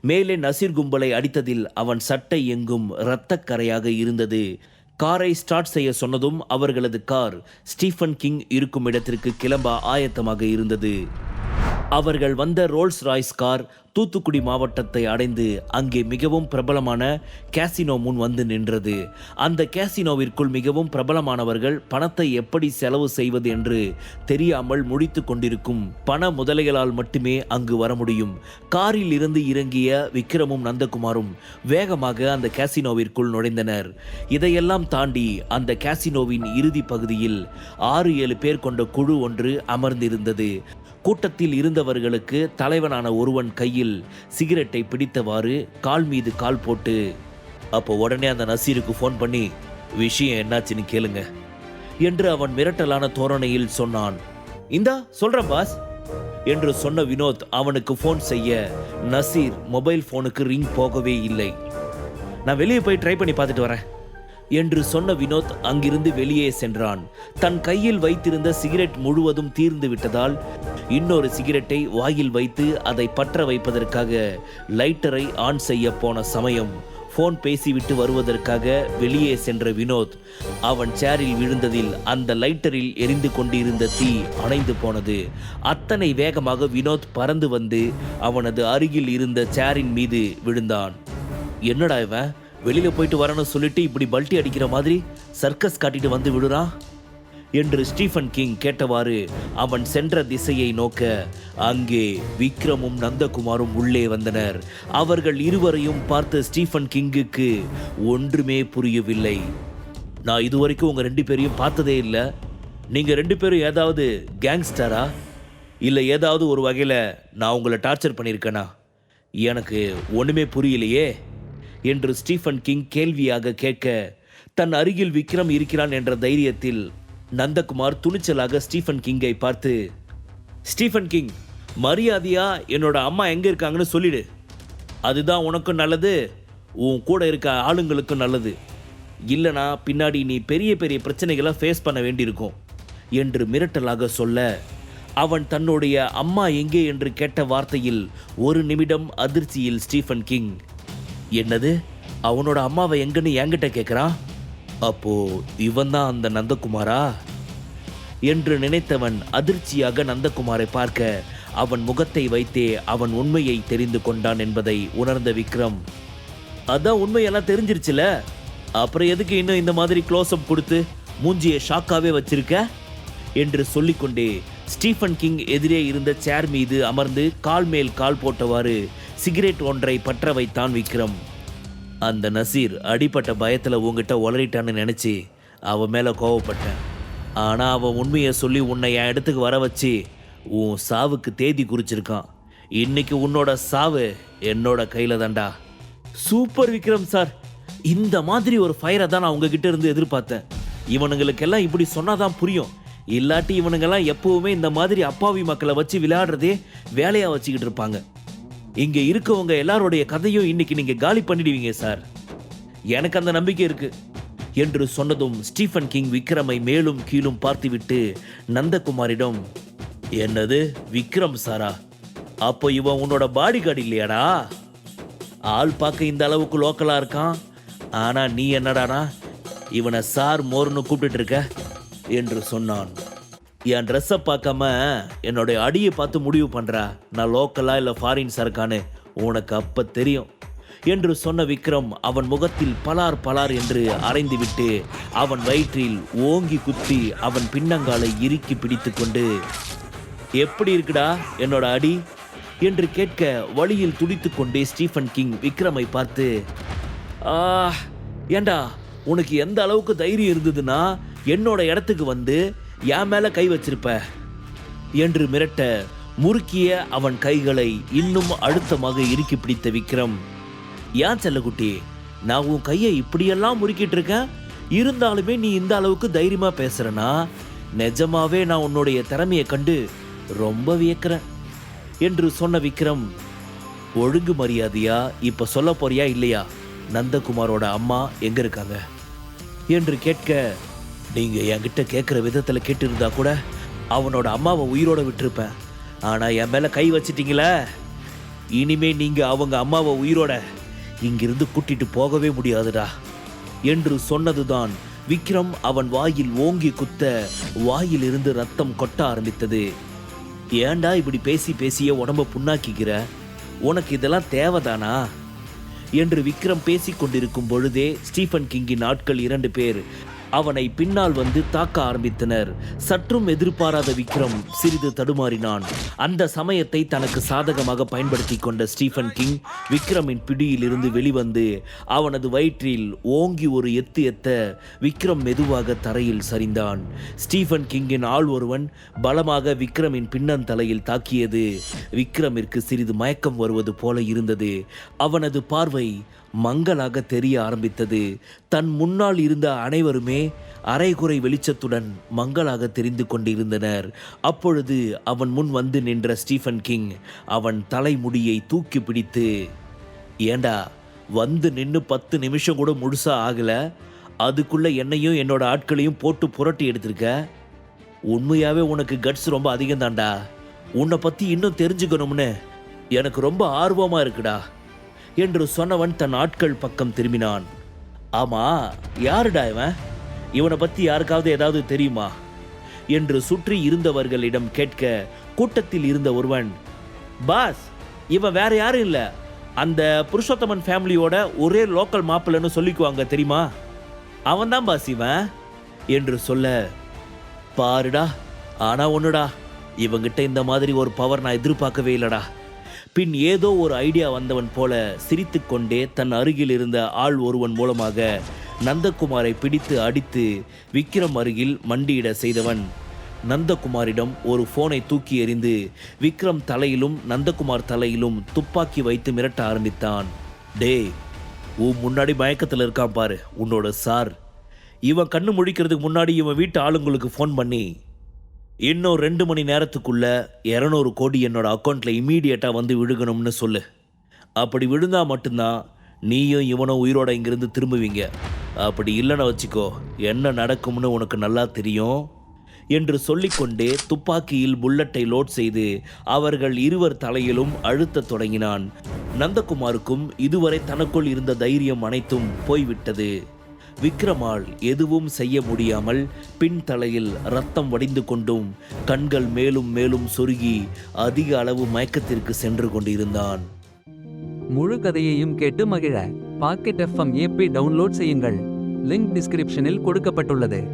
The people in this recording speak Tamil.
மேலே நசீர் கும்பலை அடித்ததில் அவன் சட்டை எங்கும் இரத்தக்கரையாக இருந்தது. காரை ஸ்டார்ட் செய்ய சொன்னதும் அவர்களது கார் ஸ்டீஃபன் கிங் இருக்கும் இடத்திற்கு கிளம்ப ஆயத்தமாக இருந்தது. அவர்கள் வந்த ரோல்ஸ் ராய்ஸ் கார் தூத்துக்குடி மாவட்டத்தை அடைந்து அங்கே மிகவும் பிரபலமான கேசினோ முன் வந்து நின்றது. அந்த கேசினோவிற்குள் மிகவும் பிரபலமானவர்கள் பணத்தை எப்படி செலவு செய்வது என்று தெரியாமல் முடித்து கொண்டிருக்கும் பண முதலைகளால் மட்டுமே அங்கு வர முடியும். காரில் இருந்து இறங்கிய விக்ரமும் நந்தகுமாரும் வேகமாக அந்த கேசினோவிற்குள் நுழைந்தனர். இதையெல்லாம் தாண்டி அந்த கேசினோவின் இறுதி பகுதியில் ஆறு ஏழு பேர் கொண்ட குழு ஒன்று அமர்ந்திருந்தது. கூட்டத்தில் இருந்தவர்களுக்கு தலைவனான ஒருவன் கையில் சிகரெட்டை பிடித்தவாறு கால் மீது கால் போட்டு அப்போ உடனே அந்த நசீருக்கு ஃபோன் பண்ணி விஷயம் என்னாச்சுன்னு கேளுங்க என்று அவன் மிரட்டலான தோரணையில் சொன்னான். இந்தா சொல்றேன் பாஸ் என்று சொன்ன வினோத் அவனுக்கு ஃபோன் செய்ய நசீர் மொபைல் ஃபோனுக்கு ரிங் போகவே இல்லை. நான் வெளியே போய் ட்ரை பண்ணி பார்த்துட்டு வரேன். என்று சொன்ன வினோத் அங்கிருந்து வெளியே சென்றான். தன் கையில் வைத்திருந்த சிகரெட் முழுவதும் தீர்ந்து விட்டதால் இன்னொரு சிகரெட்டை வாயில் வைத்து அதை பற்ற வைப்பதற்காக லைட்டரை ஆன் செய்ய போன சமயம் ஃபோன் பேசிவிட்டு வருவதற்காக வெளியே சென்ற வினோத் அவன் சேரில் விழுந்ததில் அந்த லைட்டரில் எரிந்து கொண்டிருந்த தீ அணைந்து போனது. அத்தனை வேகமாக வினோத் பறந்து வந்து அவனது அருகில் இருந்த சேரின் மீது விழுந்தான். என்னடா இவன்? வெளியில போயிட்டு வரணும்னு சொல்லிட்டு இப்படி பல்ட்டி அடிக்கிற மாதிரி சர்க்கஸ் காட்டிட்டு வந்து விடுறான் என்று ஸ்டீஃபன் கிங் கேட்டவாறு அவன் சென்ற திசையை நோக்க அங்கே விக்ரமும் நந்தகுமாரும் உள்ளே வந்தனர். அவர்கள் இருவரையும் பார்த்த ஸ்டீஃபன் கிங்குக்கு ஒன்றுமே புரியவில்லை. நான் இதுவரைக்கும் உங்க ரெண்டு பேரையும் பார்த்ததே இல்லை. நீங்க ரெண்டு பேரும் ஏதாவது கேங்ஸ்டரா இல்லை ஏதாவது ஒரு வகையில் நான் உங்களை டார்ச்சர் பண்ணியிருக்கேனா? எனக்கு ஒன்றுமே புரியலையே. என்று ஸ்டீஃபன் கிங் கேள்வியாக கேட்க தன் அருகில் விக்ரம் இருக்கிறான் என்ற தைரியத்தில் நந்தகுமார் துணிச்சலாக ஸ்டீஃபன் கிங்கை பார்த்து ஸ்டீஃபன் கிங் மரியாதையா? என்னோட அம்மா எங்க இருக்காங்கன்னு சொல்லிடு. அதுதான் உனக்கும் நல்லது உன் கூட இருக்க ஆளுங்களுக்கும் நல்லது. இல்லனா பின்னாடி நீ பெரிய பெரிய பிரச்சனைகளை ஃபேஸ் பண்ண வேண்டியிருக்கும் என்று மிரட்டலாக சொல்ல அவன் தன்னுடைய அம்மா எங்கே? என்று கேட்ட வார்த்தையில் ஒரு நிமிடம் அதிர்ச்சியில் ஸ்டீஃபன் கிங் என்னது? அவனோட அம்மாவை எங்கன்னு என்கிட்ட கேட்குறான் அப்போ இவன் தான் அந்த நந்தகுமாரா? என்று நினைத்தவன் அதிர்ச்சியாக நந்தகுமாரை பார்க்க அவன் முகத்தை வைத்தே அவன் உண்மையை தெரிந்து கொண்டான் என்பதை உணர்ந்த விக்ரம் அதான் உண்மையெல்லாம் தெரிஞ்சிருச்சுல? அப்புறம் எதுக்கு இன்னும் இந்த மாதிரி க்ளோஸ்அப் கொடுத்து மூஞ்சியை ஷாக்காவே வச்சிருக்க? என்று சொல்லிக்கொண்டே ஸ்டீஃபன் கிங் எதிரே இருந்த சேர் மீது அமர்ந்து கால் மேல் கால் போட்டவாறு சிகரெட் ஒன்றை பற்ற வைத்தான் விக்ரம். அந்த நசீர் அடிப்பட்ட பயத்தில் உங்ககிட்ட உளறிட்டான்னு நினச்சி அவன் மேலே கோவப்பட்டேன். ஆனால் அவன் உண்மையை சொல்லி உன்னை என் இடத்துக்கு வர வச்சு உன் சாவுக்கு தேதி குறிச்சிருக்கான். இன்னைக்கு உன்னோட சாவு என்னோட கையில் தான்டா. சூப்பர் விக்ரம் சார் இந்த மாதிரி ஒரு ஃபயரை தான் நான் உங்ககிட்ட இருந்து எதிர்பார்த்தேன். இவனுங்களுக்கெல்லாம் இப்படி சொன்னாதான் புரியும். இல்லாட்டி இவனுங்கெல்லாம் எப்பவுமே இந்த மாதிரி அப்பாவி மக்களை வச்சு விளையாடுறதே வேலையாக வச்சுக்கிட்டு இருப்பாங்க. இங்க இருக்கவங்க எல்லாருடைய கதையும் இன்னைக்கு நீங்க காலி பண்ணிடுவீங்க சார். எனக்கு அந்த நம்பிக்கை இருக்கு. என்று சொன்னதும் ஸ்டீஃபன் கிங் விக்ரமை மேலும் கீழும் பார்த்துவிட்டு நந்தகுமாரிடம் என்னது விக்ரம் சாரா? அப்போ இவன் உன்னோட பாடி கார்டு இல்லையாடா? ஆள் பார்க்க இந்த அளவுக்கு லோக்கலா இருக்கான். ஆனா நீ என்னடானா? இவனை சார் மோர்னு கூப்பிட்டுட்டு இருக்க என்று சொன்னான். என் ட்ரெஸ்ஸை பார்க்காம என்னுடைய அடியை பார்த்து முடிவு பண்ணுறா நான் லோக்கலா இல்லை ஃபாரின் சரக்கான்னு உனக்கு அப்போ தெரியும். என்று சொன்ன விக்ரம் அவன் முகத்தில் பலார் பலார் என்று அரைந்துவிட்டு அவன் வயிற்றில் ஓங்கி குத்தி அவன் பின்னங்காலை இறுக்கி பிடித்துக்கொண்டு எப்படி இருக்குடா என்னோட அடி? என்று கேட்க வழியில் துடித்துக்கொண்டே ஸ்டீஃபன் கிங் விக்ரமை பார்த்து ஆ ஏண்டா உனக்கு எந்த அளவுக்கு தைரியம் இருந்ததுன்னா என்னோட இடத்துக்கு வந்து என் மேல கை வச்சிருப்ப? என்று மிரட்ட முறுக்கிய அவன் கைகளை இன்னும் அழுத்தமாக இறுக்கி பிடித்த விக்ரம் ஏன் செல்லக்குட்டி நான் உன் கையை இப்படியெல்லாம் முறுக்கிட்டு இருக்கேன்? இருந்தாலுமே நீ இந்த அளவுக்கு தைரியமா பேசுறனா? நிஜமாவே நான் உன்னுடைய திறமையை கண்டு ரொம்ப வியக்கிறேன் என்று சொன்ன விக்ரம் ஒழுங்கு மரியாதையா இப்ப சொல்ல போறியா இல்லையா? நந்தகுமாரோட அம்மா எங்க இருக்காங்க? என்று கேட்க நீங்கள் என்கிட்ட கேட்குற விதத்தில் கேட்டிருந்தா கூட அவனோட அம்மாவை உயிரோட விட்டுருப்பேன் ஆனால் என் மேலே கை வச்சிட்டிங்களே? இனிமே நீங்கள் அவங்க அம்மாவை உயிரோட இங்கிருந்து கூட்டிட்டு போகவே முடியாதுடா. என்று சொன்னதுதான் விக்ரம் அவன் வாயில் ஓங்கி குத்த வாயில் இருந்து ரத்தம் கொட்ட ஆரம்பித்தது. ஏன்டா இப்படி பேசி பேசியே உடம்ப புண்ணாக்கிக்கிற? உனக்கு இதெல்லாம் தேவைதானா? என்று விக்ரம் பேசிக் கொண்டிருக்கும் பொழுதே ஸ்டீஃபன் கிங்கின் ஆட்கள் இரண்டு பேர் அவனை பின்னால் வந்து தாக்க ஆரம்பித்தனர். சற்றும் எதிர்பாராத விக்ரம் சிறிது தடுமாறினான். அந்த சமயத்தை தனக்கு சாதகமாக பயன்படுத்தி கொண்ட ஸ்டீஃபன் கிங் விக்ரமின் பிடியிலிருந்து வெளிவந்து அவனது வயிற்றில் ஓங்கி ஒரு எத்து எத்த விக்ரம் மெதுவாக தரையில் சரிந்தான். ஸ்டீஃபன் கிங்கின் ஆள் ஒருவன் பலமாக விக்ரமின் பின்னந்தலையில் தாக்கியது. விக்ரமிற்கு சிறிது மயக்கம் வருவது போல இருந்தது. அவனது பார்வை மங்களாக தெரிய ஆரம்பித்தது. தன் முன்னால் இருந்த அனைவருமே அரைகுறை வெளிச்சத்துடன் மங்களாக தெரிந்து கொண்டிருந்தனர். அப்பொழுது அவன் முன் வந்து நின்ற ஸ்டீஃபன் கிங் அவன் தலைமுடியை தூக்கி பிடித்து ஏண்டா வந்து நின்று பத்து நிமிஷம் கூட முழுசா ஆகல? அதுக்குள்ள என்னையும் என்னோட ஆட்களையும் போட்டு புரட்டி எடுத்திருக்க? உண்மையாவே உனக்கு கட்ஸ் ரொம்ப அதிகம்தான்டா. உன்னை பத்தி இன்னும் தெரிஞ்சுக்கணும்னு எனக்கு ரொம்ப ஆர்வமா இருக்குடா. என்று சொன்னவன் தன் ஆட்கள் பக்கம் திரும்பினான். ஆமா யாருடா இவன்? இவனை பத்தி யாருக்காவது ஏதாவது தெரியுமா? என்று சுற்றி இருந்தவர்களிடம் கேட்க கூட்டத்தில் இருந்த ஒருவன் பாஸ் இவன் வேற யாரும் இல்ல. அந்த புருஷோத்தமன் ஃபேமிலியோட ஒரே லோக்கல் மாப்பிள்ளைன்னு சொல்லிக்குவாங்க தெரியுமா? அவன்தான் பாஸ் இவன் என்று சொல்ல பாருடா ஆனா ஒண்ணுடா. இவங்கிட்ட இந்த மாதிரி ஒரு பவர் நான் எதிர்பார்க்கவே இல்லடா. பின் ஏதோ ஒரு ஐடியா வந்தவன் போல சிரித்துக்கொண்டே தன் அருகில் இருந்த ஆள் ஒருவன் மூலமாக நந்தகுமாரை பிடித்து அடித்து விக்ரம் அருகில் மண்டியிட செய்தவன். நந்தகுமாரிடம் ஒரு ஃபோனை தூக்கி எறிந்து விக்ரம் தலையிலும் நந்தகுமார் தலையிலும் துப்பாக்கி வைத்து மிரட்ட ஆரம்பித்தான். டேய் உன் முன்னாடி மயக்கத்தில் இருக்கான் பாரு உன்னோட சார். இவன் கண்ணு முழிக்கிறதுக்கு முன்னாடி இவன் வீட்டு ஆளுங்களுக்கு ஃபோன் பண்ணி இன்னும் ரெண்டு மணி நேரத்துக்குள்ள இரநூறு கோடி என்னோட அக்கௌண்ட்ல இம்மீடியட்டாக வந்து விழுகணும்னு சொல்லு. அப்படி விழுந்தா மட்டும்தான் நீயும் இவனும் உயிரோட இங்கிருந்து திரும்புவீங்க. அப்படி இல்லைன்னு வச்சுக்கோ என்ன நடக்கும்னு உனக்கு நல்லா தெரியும்? என்று சொல்லிக்கொண்டே துப்பாக்கியில் புல்லட்டை லோட் செய்து அவர்கள் இருவர் தலையிலும் அழுத்தத் தொடங்கினான். நந்தகுமாருக்கும் இதுவரை தனக்குள் இருந்த தைரியம் அனைத்தும் போய்விட்டது. விக்ரமால் எதுவும் செய்ய முடியாமல் பின் தலையில் ரத்தம் வடிந்து கொண்டும் கண்கள் மேலும் மேலும் சொருகி அதிக அளவு மயக்கத்திற்கு சென்று கொண்டிருந்தான். முழு கதையையும் கேட்டு மகிழ. பாக்கெட் எஃப்எம் ஏபி டவுன்லோட் செய்யுங்கள். லிங்க் டிஸ்கிரிப்ஷனில் கொடுக்கப்பட்டுள்ளது.